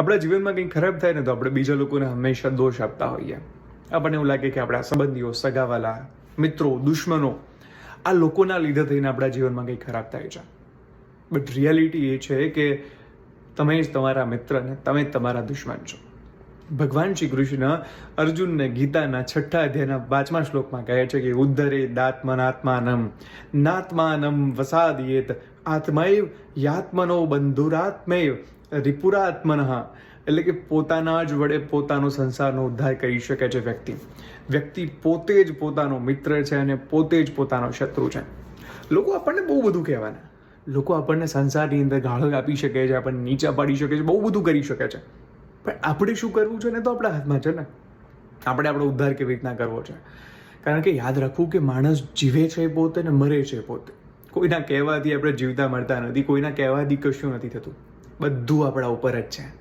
આપણા જીવનમાં કંઈ ખરાબ થાય ને તો આપણે બીજા લોકોને હંમેશા દોષ આપતા હોઈએ. આપણને એવું લાગે કે આપણા સંબંધીઓ, સગાવાલા, મિત્રો, દુશ્મનો આ લોકોના લીધે થઈને આપણા જીવનમાં કંઈ ખરાબ થાય છે. બટ રિયાલિટી એ છે કે તમે જ તમારા મિત્ર ને તમે જ તમારા દુશ્મન છો. ભગવાન શ્રી કૃષ્ણ અર્જુનને ગીતાના છઠ્ઠા અધ્યાયના પાંચમા શ્લોકમાં કહે છે કે, ઉદ્ધરે દાત્મનાત્માનમ, નાત્માનમ વસાદિયેત, આત્મૈવ યાત્મનો બંધુરાત્મૈવ રિપુરાત્મન. એટલે કે પોતાના જ વડે પોતાનો સંસારનો ઉદ્ધાર કરી શકે છે વ્યક્તિ. વ્યક્તિ પોતે જ પોતાનો મિત્ર છે અને પોતે જ પોતાનો શત્રુ છે. લોકો આપણને બહુ બધું કહેવાના. લોકો આપણને સંસારની અંદર ગાળો આપી શકે છે, આપણને નીચા પાડી શકે છે, બહુ બધું કરી શકે છે. પણ આપણે શું કરવું છે ને તો આપણા હાથમાં છે ને. આપણે આપણો ઉદ્ધાર કેવી રીતના કરવો છે. કારણ કે યાદ રાખવું કે માણસ જીવે છે પોતે ને મરે છે પોતે. કોઈના કહેવાથી આપણે જીવતા મળતા નથી, કોઈના કહેવાથી કશું નથી થતું. બધું આપણા ઉપર જ છે.